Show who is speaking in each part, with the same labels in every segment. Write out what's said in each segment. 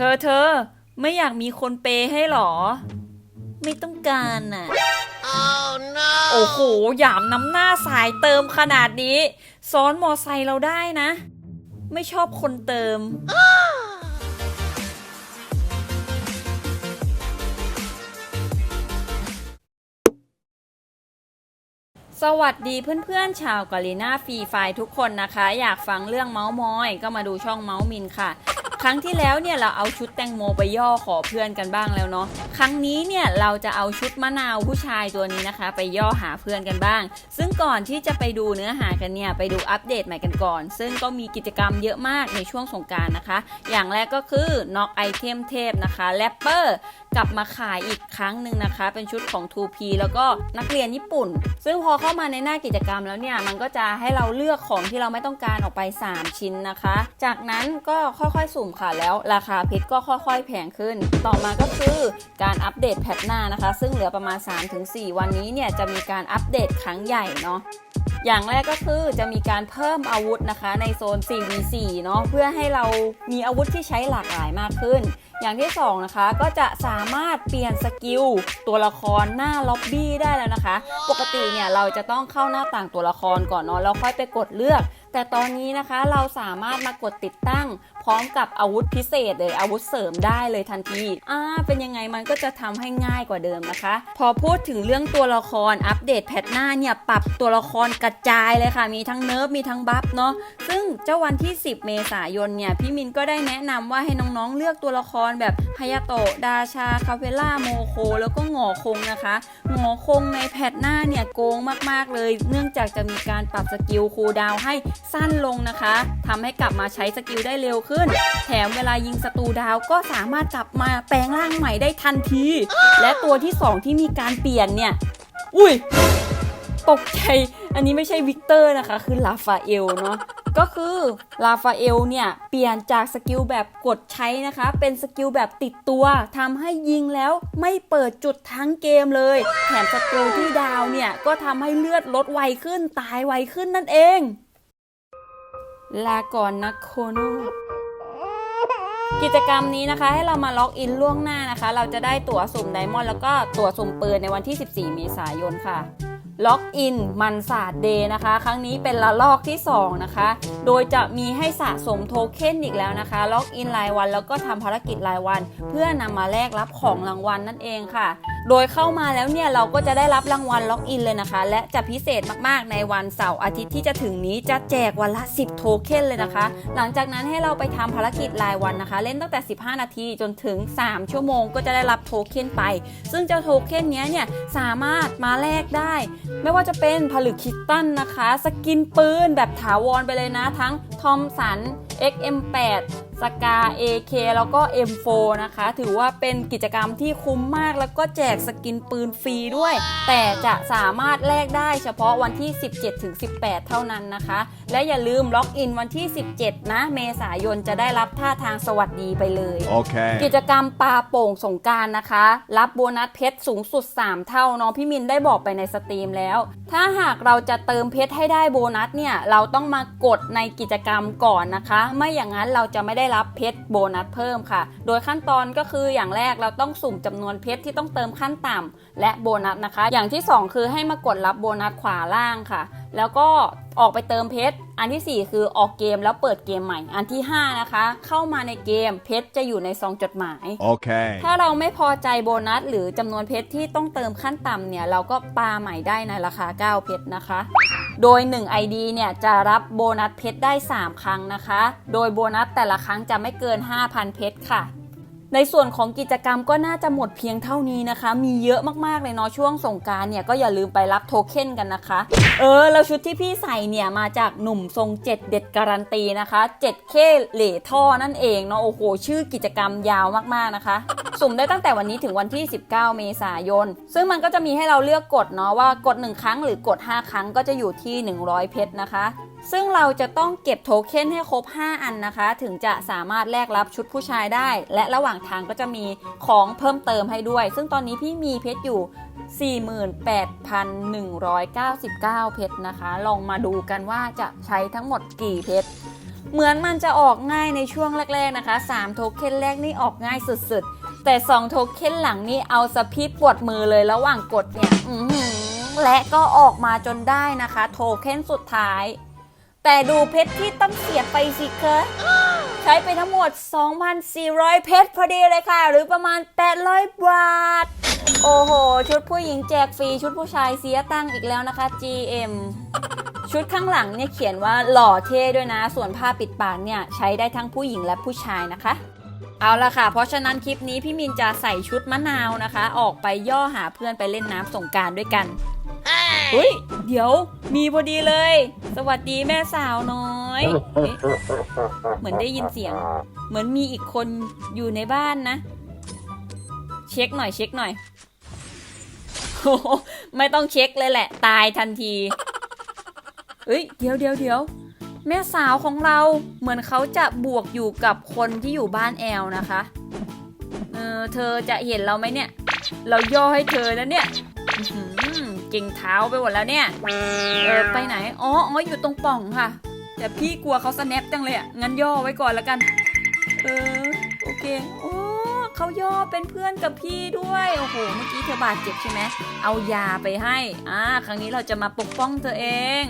Speaker 1: ธอเธอไม่อยากมีคนเปย์ให้หรอ ไม่ต้องการน่ะ
Speaker 2: Oh no!
Speaker 1: โอ้โหหยามน้ำหน้าสายเติมขนาดนี้ ซ้อนมอไซค์เราได้นะ ไม่ชอบคนเติม สวัสดีเพื่อนๆ ชาวกาลิน่าฟรีไฟทุกคนนะคะ อยากฟังเรื่องเมาส์มอย ก็มาดูช่องเมาส์มินค่ะ ครั้งที่แล้วเนี่ยเราเอาชุดแตงโมไปย่อขอเพื่อนกันบ้างแล้วเนาะ ครั้งนี้เนี่ยเราจะเอาชุดมะนาวผู้ชายตัวนี้นะคะ ไปย่อหาเพื่อนกันบ้าง ซึ่งก่อนที่จะไปดูเนื้อหากันเนี่ยไปดูอัปเดตใหม่กันก่อน ซึ่งก็มีกิจกรรมเยอะมากในช่วงสงการนะคะ อย่างแรกก็คือน็อกไอเทมเทพนะคะแรปเปอร์กลับมาขายอีกครั้งหนึ่งนะคะ เป็นชุดของ 2P แล้วก็นักเรียนญี่ปุ่น ซึ่งพอเข้ามาในหน้ากิจกรรมแล้วเนี่ย มันก็จะให้เราเลือกของที่เราไม่ต้องการออกไป 3 ชิ้นนะคะ จากนั้นก็ค่อยๆสุ่มค่ะแล้ว ราคาเพชรก็ค่อยๆ แพงขึ้น ต่อมาก็คือการอัปเดตแพทหน้านะคะ ซึ่งเหลือประมาณ 3-4 วันนี้เนี่ยจะมีการอัปเดตครั้งใหญ่เนาะ อย่างแรกก็คือจะมีการเพิ่มอาวุธนะคะในโซน 4v4 เนาะเพื่อให้เรามีอาวุธที่ใช้หลากหลายมากขึ้น อย่างที่สองนะคะก็จะสามารถเปลี่ยนสกิลตัวละครหน้าล็อบบี้ได้แล้วนะคะ ปกติเนี่ยเราจะต้องเข้าหน้าต่างตัวละครก่อนเนาะแล้วค่อยไปกดเลือก แต่ตอนนี้นะคะเราสามารถมากดติดตั้ง พร้อมกับอาวุธพิเศษเลยอาวุธเสริมได้เลยทันทีอ่าเป็นยังไงมันก็จะทำให้ง่ายกว่าเดิมนะคะ พอพูดถึงเรื่องตัวละครอัปเดตแพทหน้าเนี่ยปรับตัวละครกระจายเลยค่ะ มีทั้งเนิร์ฟมีทั้งบัฟเนาะซึ่งเจ้าวันที่ 10 เมษายนเนี่ยพี่มินก็ได้แนะนำว่าให้น้องๆเลือกตัวละครแบบฮายาโตะดาชาคาเฟล่าโมโคแล้วก็หงอคงนะคะหงอคงในแพทหน้าเนี่ยโกงมากๆเลย เนื่องจากจะมีการปรับสกิลคูดาวให้สั้นลงนะคะทำให้กลับมาใช้สกิลได้เร็วขึ้น แถมเวลายิงศัตรูดาวก็สามารถกลับมาแปลงร่างใหม่ได้ทันที และตัวที่ 2 ที่มีการเปลี่ยนเนี่ย อุ้ย ตกใจ อันนี้ไม่ใช่วิกเตอร์นะคะ คือลาฟาเอลเนาะก็คือลาฟาเอลเนี่ย เปลี่ยนจากสกิลแบบกดใช้นะคะ เป็นสกิลแบบติดตัวทำให้ยิงแล้วไม่เปิดจุดทั้งเกมเลย แถมศัตรูที่ดาวเนี่ย ก็ทำให้เลือดลดไวขึ้นตายไวขึ้นนั่นเอง ลาก่อนนะโคโนกิจกรรมนี้นะคะ ให้เรามาล็อกอินล่วงหน้านะคะ เราจะได้ตั๋วสุ่มไดมอนด์แล้วก็ตั๋วสุ่มปืนในวันที่ 14 เมษายนค่ะล็อกอินมันศาสตร์เดย์นะคะ ครั้งนี้เป็นละลอกที่ 2 นะคะ โดยจะมีให้สะสมโทเค็นอีกแล้วนะคะล็อกอินรายวันแล้วก็ทำภารกิจรายวัน เพื่อนำมาแลกรับของรางวัลนั่นเองค่ะ โดยเข้ามาแล้วเนี่ยเราก็จะได้รับรางวัลล็อกอินเลยนะคะ และจะพิเศษมากๆในวันเสาร์อาทิตย์ที่จะถึงนี้จะแจกวันละ 10 โทเค็นเลยนะคะ หลังจากนั้นให้เราไปทำภารกิจรายวันนะคะ เล่นตั้งแต่ 15 นาทีจนถึง 3 ชั่วโมง ก็จะได้รับโทเค็นไป ซึ่งเจ้าโทเค็นเนี้ยเนี่ยสามารถมาแลกได้ ไม่ว่าจะเป็นผลึกคิตตันนะคะ สกินปืนแบบถาวรไปเลยนะ ทั้งทอมสัน XM8 สกา AK แล้วก็ M4 นะคะ ถือว่าเป็นกิจกรรมที่คุ้มมากแล้วก็แจกสกินปืนฟรีด้วย แต่จะสามารถแลกได้เฉพาะวันที่ 17-18 เท่านั้นนะคะ และอย่าลืมล็อกอินวันที่ 17 นะ เมษายนจะได้รับท่าทางสวัสดีไปเลย
Speaker 2: Okay.
Speaker 1: กิจกรรมปลาโป่งสงกรารนะคะ รับโบนัสเพชรสูงสุด 3 เท่าน้องพี่มินได้บอกไปในสตรีมแล้ว ถ้าหากเราจะเติมเพชรให้ได้โบนัสเนี่ยเราต้องมากดในกิจกรรมก่อนนะคะ ไม่อย่างนั้นเราจะไม่ได้รับเพชรโบนัสเพิ่มค่ะ โดยขั้นตอนก็คืออย่างแรกเราต้องสุ่มจำนวนเพชรที่ต้องเติมขั้นต่ำและโบนัสนะคะ อย่างที่ 2 คือให้มากดรับโบนัสขวาล่างค่ะ แล้วก็ออกไปเติมเพชร อันทีสี่4 คือออกเกมแล้วเปิดเกมใหม่ อันที่ 5 นะคะ เข้ามาในเกมเพชรจะอยู่ในซองจดหมาย
Speaker 2: Okay.
Speaker 1: ถ้าเราไม่พอใจโบนัส หรือจำนวนเพชรที่ต้องเติมขั้นต่ำเนี่ย เราก็ปาใหม่ได้ในราคา 9 เพชรนะคะ โดย 1 ID เนี่ยจะรับโบนัสเพชรได้ 3 ครั้งนะคะ โดยโบนัสแต่ละครั้งจะไม่เกิน 5,000 เพชรค่ะ ในส่วนของกิจกรรมก็น่าจะหมดเพียงเท่านี้นะคะ มีเยอะมากๆเลยเนาะช่วงสงการเนี่ยก็อย่าลืมไปรับโทเค็นกันนะคะ เออแล้วชุดที่พี่ใส่เนี่ยมาจากหนุ่มทรงเจ็ดเด็ดการันตีนะคะ 7K เหล่ท่อนั่นเองเนาะโอ้โหชื่อกิจกรรมยาวมากๆนะคะสุ่มได้ตั้งแต่วันนี้ถึงวันที่ 19 เมษายน ซึ่งมันก็จะมีให้เราเลือกกดเนาะว่ากด 1 ครั้งหรือกด 5 ครั้งก็จะอยู่ที่ 100 เพชรนะคะ ซึ่งเราจะต้องเก็บโทเค็นให้ครบ 5 อันนะคะ ถึงจะสามารถแลกรับชุดผู้ชายได้ และระหว่างทางก็จะมีของเพิ่มเติมให้ด้วย ซึ่งตอนนี้พี่มีเพชรอยู่ 48,199 เพชรนะคะ ลองมาดูกันว่าจะใช้ทั้งหมดกี่เพชร เหมือนมันจะออกง่ายในช่วงแรกๆนะคะ 3 โทเค็นแรกนี่ออกง่ายสุดๆ แต่ 2 โทเค็นหลังนี่เอาสะพีปวดมือเลยระหว่างกดเนี่ยและก็ออกมาจนได้นะคะ โทเค็นสุดท้าย แต่ดูเพชรที่ต้องเสียไปสิคะใช้ไปทั้งหมด 2,400 เพชรพอดีเลยค่ะ หรือประมาณ 800 บาท โอ้โห ชุดผู้หญิงแจกฟรี ชุดผู้ชายเสียตังค์อีกแล้วนะคะ GM ชุดข้างหลังเนี่ยเขียนว่าหล่อเท่ด้วยนะ ส่วนผ้าปิดปากเนี่ยใช้ได้ทั้งผู้หญิงและผู้ชายนะคะ เอาละค่ะ เพราะฉะนั้นคลิปนี้พี่มินจะใส่ชุดมะนาวนะคะ ออกไปย่อหาเพื่อนไปเล่นน้ำสงกรารด้วยกัน เฮ้ย เดี๋ยวมีพอดีเลย สวัสดีแม่สาวน้อยเอ๊ะเหมือนได้ยินเสียง เหมือนมีอีกคนอยู่ในบ้านนะ เช็คหน่อยเช็คหน่อยโอ้โหไม่ต้องเช็คเลยแหละ ตายทันทีเอ้ยเดี๋ยวเดี๋ยวเดี๋ยวแม่สาวของเราเหมือนเขาจะบวกอยู่กับคนที่อยู่บ้านแอลนะคะเออเธอจะเห็นเราไหมเนี่ย เราย่อให้เธอนะเนี่ยอื้อหือ ก่งเท้าไปหมดแล้วเนี่ย เออไปไหน อ๋ออ๋ออยู่ตรงป่องค่ะ แต่พี่กลัวเขาสแนปจังเลยอะ งั้นย่อไว้ก่อนแล้วกัน เออ โอเค โอ้เขาย่อเป็นเพื่อนกับพี่ด้วย โอ้โห เมื่อกี้เธอบาดเจ็บใช่ไหม เอายาไปให้ อ่า ครั้งนี้เราจะมาปกป้องเธอเอง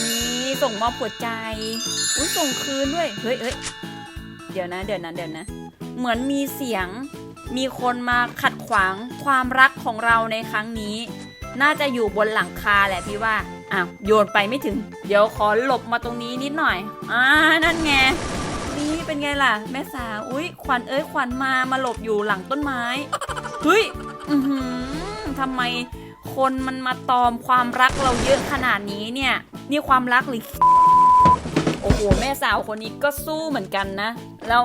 Speaker 1: นี่ส่งมอบหัวใจ อุ้ยส่งคืนด้วย เฮ้ยเฮ้ยเดี๋ยวนะ เดี๋ยวนะ เดี๋ยวนะ เหมือนมีเสียง มีคนมาขัดขวางความรักของเราในครั้งนี้ น่าจะอยู่บนหลังคาแหละพี่ว่าอ้าวโยนไปไม่ถึง เดี๋ยวขอหลบมาตรงนี้นิดหน่อยอ่านั่นไงนี่เป็นไงล่ะ แม่สาวอุ้ยขวัญเอ้ยขวัญมามาหลบอยู่หลังต้นไม้เฮ้ยอือหือทำไมคนมันมาตอมความรักเราเยอะขนาดนี้เนี่ยนี่ความรักหรือโอ้โหแม่สาวคนนี้ก็สู้เหมือนกันนะ แล้ว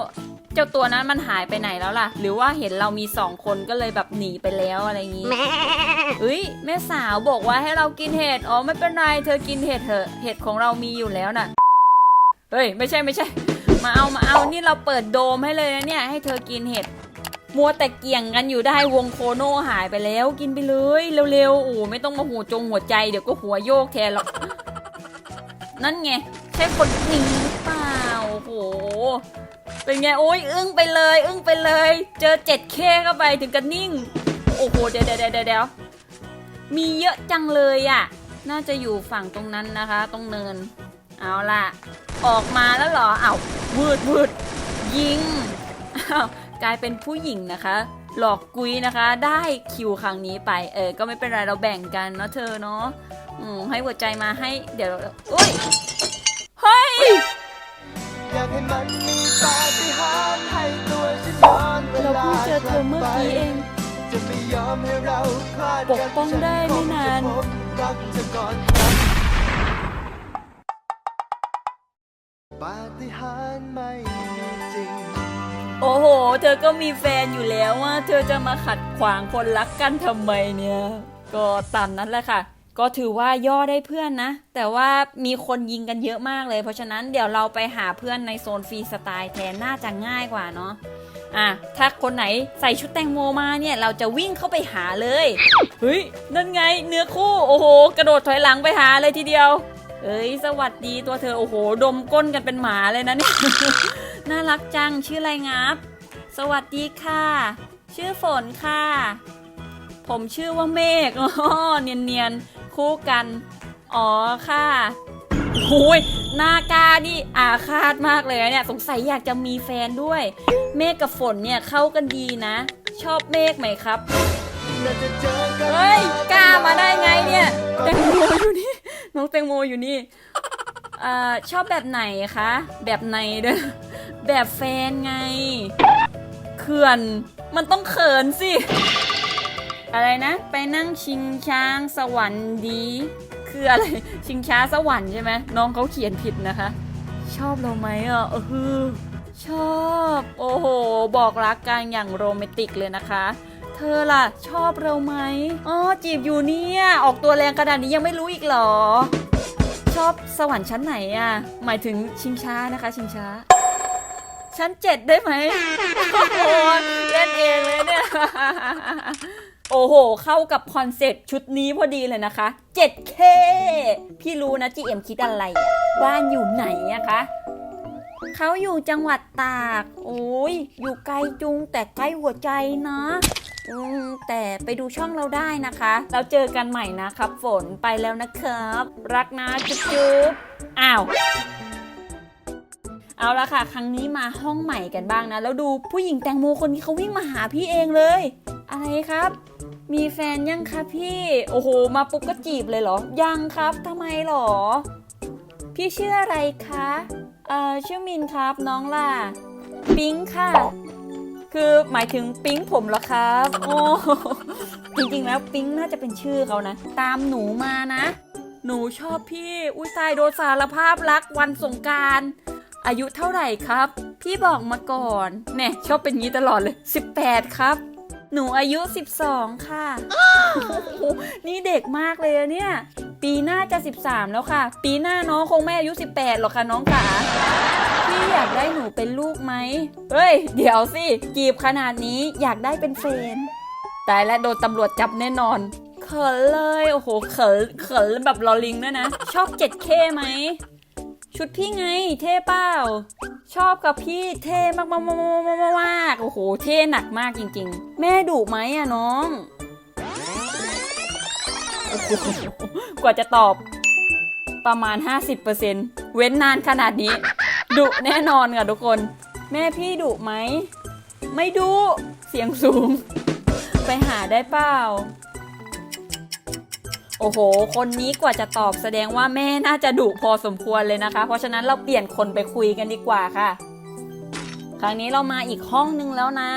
Speaker 1: เจ้าตัวนั้นมันหายไปไหนแล้วล่ะ หรือว่าเห็นเรามีสองคนก็เลยแบบหนีไปแล้วอะไรอย่างงี้เฮ้ยแม่สาวบอกว่าให้เรากินเห็ดอ๋อไม่เป็นไรเธอกินเห็ดเถอะเห็ดของเรามีอยู่แล้วน่ะเฮ้ยไม่ใช่ไม่ใช่ มาเอามาเอานี่เราเปิดโดมให้เลยนะเนี่ยให้เธอกินเห็ดมัวแต่เกี่ยงกันอยู่ได้วงโคโน่หายไปแล้วกินไปเลยเร็วๆโอ้ไม่ต้องมาหัวจงหัวใจเดี๋ยวก็หัวโยกแทนหรอกนั่นไงใช่คนนี้หรือเปล่า อ้โห เป็นไง โอ้ยอึ้งไปเลย อึ้งไปเลย เจอ 7K เข้าไปถึงกันนิ่ง โอ้โหเดี๋ยวเดี๋ยวเดี๋ยวเดี๋ยวมีเยอะจังเลยอะ่ะ น่าจะอยู่ฝั่งตรงนั้นนะคะ ตรงเนิน เอาล่ะ ออกมาแล้วเหรอเอ้าววืดวืดยิงอ้าวกลายเป็นผู้หญิงนะคะ หลอกกุยนะคะ ได้คิวครั้งนี้ไป เออ ก็ไม่เป็นไร เราแบ่งกันเนาะเธอเนาะ อืม ให้หัวใจมาให้ เดี๋ยว อุ้ย เฮ้ย
Speaker 3: อยากให้มันมีปาฏิหาริย์ให้ตัวฉันย้อนเว
Speaker 1: เรา
Speaker 3: ลา
Speaker 1: เพิ่งเจอเธอเมื่อกี้เอง
Speaker 3: จะไม่ยอมให้เราคลาด
Speaker 1: ปกป้องได้ไม่นาน
Speaker 3: ฉัคงจะพบรักเธอก่อนปาฏิหาริย์ไม่มีจริง
Speaker 1: โอ้โห เธอก็มีแฟนอยู่แล้วว่า เธอจะมาขัดขวางคนรักกันทำไมเนี่ย ก็ตามนั้นแหละค่ะ ก็ถือว่าย่อได้เพื่อนนะ แต่ว่ามีคนยิงกันเยอะมากเลย เพราะฉะนั้นเดี๋ยวเราไปหาเพื่อนในโซนฟรีสไตล์แทนน่าจะง่ายกว่าเนาะอะถ้าคนไหนใส่ชุดแตงโมมาเนี่ยเราจะวิ่งเข้าไปหาเลยเฮ้ยนั่นไงเนื้อคู่โอ้โห กระโดดถอยหลังไปหาเลยทีเดียว เอ้ยสวัสดีตัวเธอโอ้โห ดมก้นกันเป็นหมาเลยนะเนี่ยน่ารักจังชื่ออะไรงับ สวัสดีค่ะ ชื่อฝนค่ะ ผมชื่อว่าเมฆอ๋อเนียนๆ คู่กัน อ๋อค่ะโอ้ยหน้ากานี่อาฆาตมากเลยนะเนี่ย สงสัยอยากจะมีแฟนด้วย เมฆกับฝนเนี่ยเข้ากันดีนะ ชอบเมฆไหมครับ
Speaker 3: เฮ้
Speaker 1: ยกล้ามาได้ไงเนี่ยแตงโมอยู่นี่ น้องแตงโมอยู่นี่อ่าชอบแบบไหนคะ แบบไหนเด้อแบบแฟนไง เขื่อน มันต้องเขินสิ อะไรนะ ไปนั่งชิงช้างสวรรค์ดี คืออะไร ชิงช้าสวรรค์ใช่ไหมน้องเขาเขียนผิดนะคะ ชอบเราไหมอะเออชอบ โอ้โห บอกรักกันอย่างโรแมนติกเลยนะคะ เธอล่ะ ชอบเราไหมอ๋อจีบอยู่เนี่ยออกตัวแรงขนาดนี้ยังไม่รู้อีกหรอ ชอบสวรรค์ชั้นไหนอะ หมายถึงชิงช้านะคะ ชิงช้า ชั้นเจ็ดได้ไหมโอ้โหเล่นเองเลยเนี่ย โอ้โห เข้ากับคอนเซ็ปต์ชุดนี้พอดีเลยนะคะ 7K พี่รู้นะ GM คิดอะไรอะบ้านอยู่ไหนอะคะเขาอยู่จังหวัดตาก โอ้ย อยู่ไกลจุงแต่ใกล้หัวใจนะอืมแต่ไปดูช่องเราได้นะคะ เราเจอกันใหม่นะครับ ฝนไปแล้วนะครับ รักนะจุ๊บจุ๊บอ้าว เอาละค่ะ ครั้งนี้มาห้องใหม่กันบ้างนะ แล้วดูผู้หญิงแตงโมคนนี้เขาวิ่งมาหาพี่เองเลย อะไรครับ มีแฟนยังคะพี่ โอ้โห มาปุ๊บก็จีบเลยเหรอ ยังครับทำไมหรอ พี่ชื่ออะไรคะ เอ่อ ชื่อมินครับ น้องล่ะ ปิ๊งค่ะ คือหมายถึงปิ๊งผมเหรอครับ โอ้ จริงๆแล้วปิ๊งน่าจะเป็นชื่อเขานะ ตามหนูมานะ หนูชอบพี่ อุ้ยตายโดนสารภาพรักวันสงการอายุเท่าไหร่ครับ พี่บอกมาก่อน แน่ชอบเป็นงี้ตลอดเลย 18 ครับ หนูอายุ 12 ค่ะ นี่เด็กมากเลยอะเนี่ย ปีหน้าจะ 13 แล้วค่ะ ปีหน้าน้องคงไม่อายุ 18 หรอกค่ะน้องขาพี่อยากได้หนูเป็นลูกไหม เฮ้ย เดี๋ยวสิ จีบขนาดนี้อยากได้เป็นเฟนตายแล้วโดนตำรวจจับแน่นอน เขินเลย โอ้โห เขิน เขินแบบลอลิงด้วยนะ ชอบ 7K ไหม ชุดพี่ไงเท่เปล่า ชอบกับพี่เท่มากมากมากมากมากโอ้โห เท่หนักมากจริง ๆ แม่ดุไหมอะน้องกว่าจะตอบประมาณ 50%เว้นนานขนาดนี้ ดุแน่นอนค่ะทุกคน แม่พี่ดุไหม ไม่ดุเสียงสูง ไปหาได้เปล่า อ้โห คนนี้กว่าจะตอบแสดงว่าแม่น่าจะดุพอสมควรเลยนะคะ เพราะฉะนั้นเราเปลี่ยนคนไปคุยกันดีกว่าค่ะ ครั้งนี้เรามาอีกห้องนึงแล้วนะ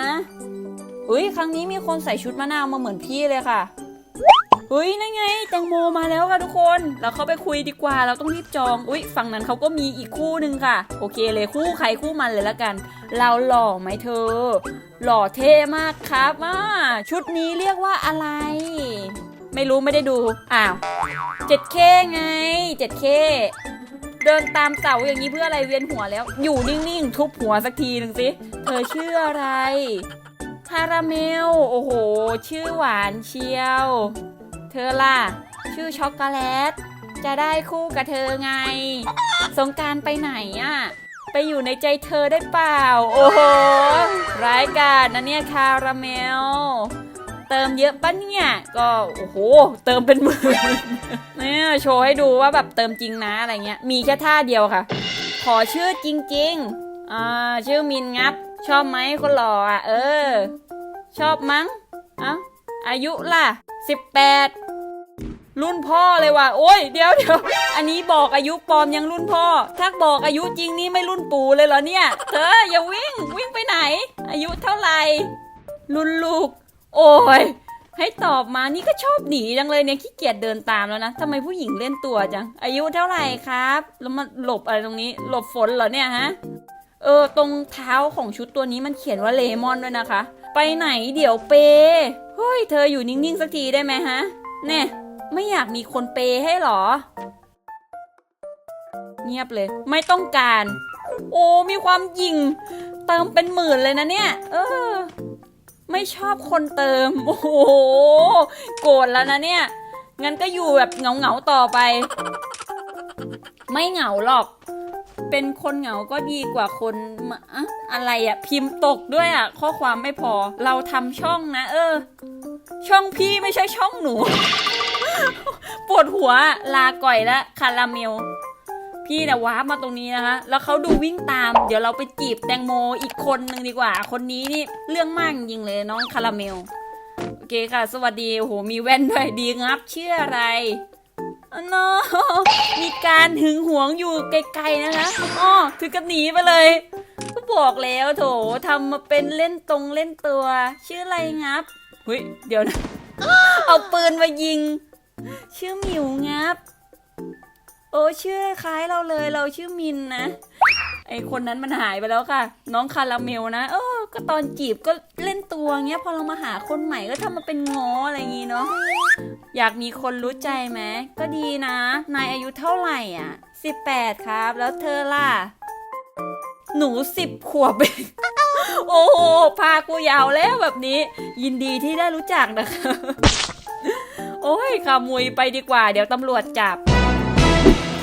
Speaker 1: อุ้ยครั้งนี้มีคนใส่ชุดมะนาวมาเหมือนพี่เลยค่ะอุ้ยนั่นไงแตงโมมาแล้วค่ะทุกคน เราเข้าไปคุยดีกว่า เราต้องรีบจอง อุ้ยฝั่งนั้นเขาก็มีอีกคู่หนึ่งค่ะ โอเคเลยคู่ใครคู่มันเลยละกัน เราหล่อไหมเธอ หล่อเท่มากครับว่าชุดนี้เรียกว่าอะไร ไม่รู้ไม่ได้ดู อ้าว 7K ไง 7K เดินตามเสาอย่างนี้เพื่ออะไรเวียนหัวแล้ว อยู่นิ่งๆ ทุบหัวสักทีหนึ่งสิ เธอชื่ออะไรคาราเมล โอ้โห ชื่อหวานเชียว เธอล่ะ ชื่อช็อกโกแลต จะได้คู่กับเธอไง สงการไปไหนอะไปอยู่ในใจเธอได้เปล่า โอ้โห ร้ายกาจนะเนี่ยคาราเมล เติมเยอะปะเนี่ย ก็โอ้โห เติมเป็นหมื่นเนี่ยโชว์ให้ดูว่าแบบเติมจริงนะอะไรเงี้ย มีแค่ท่าเดียวค่ะ ขอชื่อจริงๆอ่าชื่อมินงับ ชอบไหมคนหล่ออะ เออ ชอบมั้งอ้าอายุล่ะ 18 รุ่นพ่อเลยว่ะ โอ้ย เดี๋ยวเดี๋ยว อันนี้บอกอายุปลอมยังรุ่นพ่อ ถ้าบอกอายุจริงนี่ไม่รุ่นปู่เลยเหรอเนี่ย เธออย่าวิ่ง วิ่งไปไหน อายุเท่าไหร่รุ่นลูก โอ้ย ให้ตอบมา นี่ก็ชอบหนีจังเลยเนี่ย ขี้เกียจเดินตามแล้วนะทำไมผู้หญิงเล่นตัวจัง อายุเท่าไหร่ครับ แล้วมาหลบอะไรตรงนี้ หลบฝนเหรอเนี่ยฮะ เออ ตรงเท้าของชุดตัวนี้มันเขียนว่าเลมอนด้วยนะคะ ไปไหนเดี๋ยวเป เฮ้ย เธออยู่นิ่งๆสักทีได้ไหมฮะ แน่ไม่อยากมีคนเปให้หรอ เงียบเลย ไม่ต้องการ โอ้ มีความยิง เติมเป็นหมื่นเลยนะเนี่ย เออ ไม่ชอบคนเติม โอ้โห โกรธแล้วนะเนี่ย งั้นก็อยู่แบบเหงาๆต่อไป ไม่เหงาหรอก เป็นคนเหงาก็ดีกว่าคนอะอะไรอะพิมพ์ตกด้วยอะข้อความไม่พอ เราทำช่องนะ เออ ช่องพี่ไม่ใช่ช่องหนู ปวดหัว ลาก่อยละคาราเมล พี่เนี่ยว้าร์ปมาตรงนี้นะคะแล้วเขาดูวิ่งตาม เดี๋ยวเราไปจีบแตงโมอีกคนหนึ่งดีกว่า คนนี้นี่เรื่องมากจริงเลยน้องคาราเมลโอเคค่ะ สวัสดีโอ้โหมีแว่นด้วยดีงับชื่ออะไรอ๋อมีการหึงหวงอยู่ไกลๆนะคะอ๋อถึงกับหนีไปเลย ก็บอกแล้วโถทำมาเป็นเล่นตรงเล่นตัว ชื่ออะไรงับเฮ้ยเดี๋ยวนะ เอาปืนมายิง ชื่อหมิวงับ โอ้ชื่อคล้ายเราเลยเราชื่อมินนะ ไอคนนั้นมันหายไปแล้วค่ะ น้องคาราเมลนะเออก็ตอนจีบก็เล่นตัวเงี้ย พอเรามาหาคนใหม่ก็ทำมาเป็นง้ออะไรอย่างงี้เนาะอยากมีคนรู้ใจไหมก็ดีนะ นายอายุเท่าไหร่อะสิบแปดครับ แล้วเธอล่ะ หนูสิบขวบเองโอ้โหพากูยาวแล้วแบบนี้ ยินดีที่ได้รู้จักนะคะ โอ้ยขโมุยไปดีกว่า เดี๋ยวตำรวจจับเธ